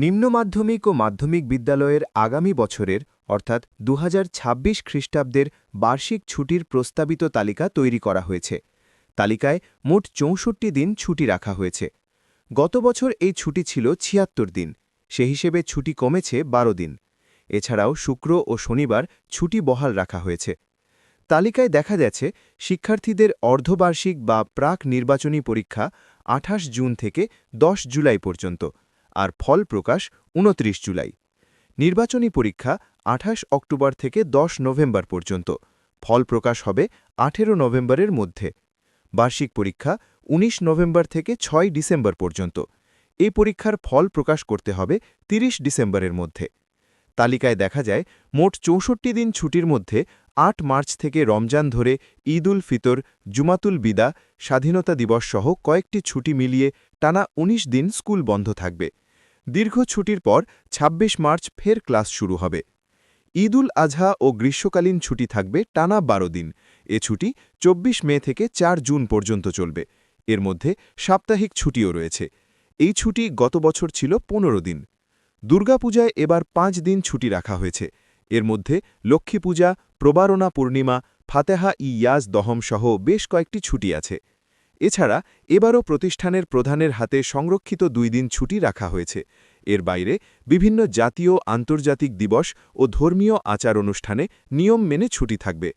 নিম্ন মাধ্যমিক ও মাধ্যমিক বিদ্যালয়ের আগামী বছরের, অর্থাৎ দু হাজার ছাব্বিশ খ্রিস্টাব্দের, বার্ষিক ছুটির প্রস্তাবিত তালিকা তৈরি করা হয়েছে। তালিকায় মোট চৌষট্টি দিন ছুটি রাখা হয়েছে। গত বছর এই ছুটি ছিল ছিয়াত্তর দিন, সে হিসেবে ছুটি কমেছে বারো দিন। এছাড়াও শুক্র ও শনিবার ছুটি বহাল রাখা হয়েছে। তালিকায় দেখা যাচ্ছে শিক্ষার্থীদের অর্ধবার্ষিক বা প্রাক নির্বাচনী পরীক্ষা আঠাশ জুন থেকে ১০ জুলাই পর্যন্ত। আর ফল প্রকাশ ২৯ জুলাই। নির্বাচনী পরীক্ষা আঠাশ অক্টোবর থেকে ১০ নভেম্বর পর্যন্ত। ফল প্রকাশ হবে ১৮ নভেম্বরের মধ্যে। বার্ষিক পরীক্ষা ১৯ নভেম্বর থেকে ৬ ডিসেম্বর পর্যন্ত। এই পরীক্ষার ফল প্রকাশ করতে হবে ৩০ ডিসেম্বরের মধ্যে। তালিকায় দেখা যায়, মোট চৌষট্টি দিন ছুটির মধ্যে আট মার্চ থেকে রমজান ধরে ঈদ উল ফিতর, জুমাতুল বিদা, স্বাধীনতা দিবস সহ কয়েকটি ছুটি মিলিয়ে টানা ১৯ দিন স্কুল বন্ধ থাকবে। দীর্ঘ ছুটির পর ২৬ মার্চ ফের ক্লাস শুরু হবে। ঈদ উল আজহা ও গ্রীষ্মকালীন ছুটি থাকবে টানা ১২ দিন। এ ছুটি ২৪ মে থেকে ৪ জুন পর্যন্ত চলবে। এর মধ্যে সাপ্তাহিক ছুটিও রয়েছে। এই ছুটি গত বছর ছিল ১৫ দিন। দুর্গাপূজায় এবার পাঁচ দিন ছুটি রাখা হয়েছে। এর মধ্যে লক্ষ্মী পূজা, প্রবারণা পূর্ণিমা, ফাতেহা ইয়াজ দহম সহ বেশ কয়েকটি ছুটি আছে। এছাড়া এবারও প্রতিষ্ঠানের প্রধানের হাতে সংরক্ষিত দুই দিন ছুটি রাখা হয়েছে। এর বাইরে বিভিন্ন জাতীয়, আন্তর্জাতিক দিবস ও ধর্মীয় আচার অনুষ্ঠানে নিয়ম মেনে ছুটি থাকবে।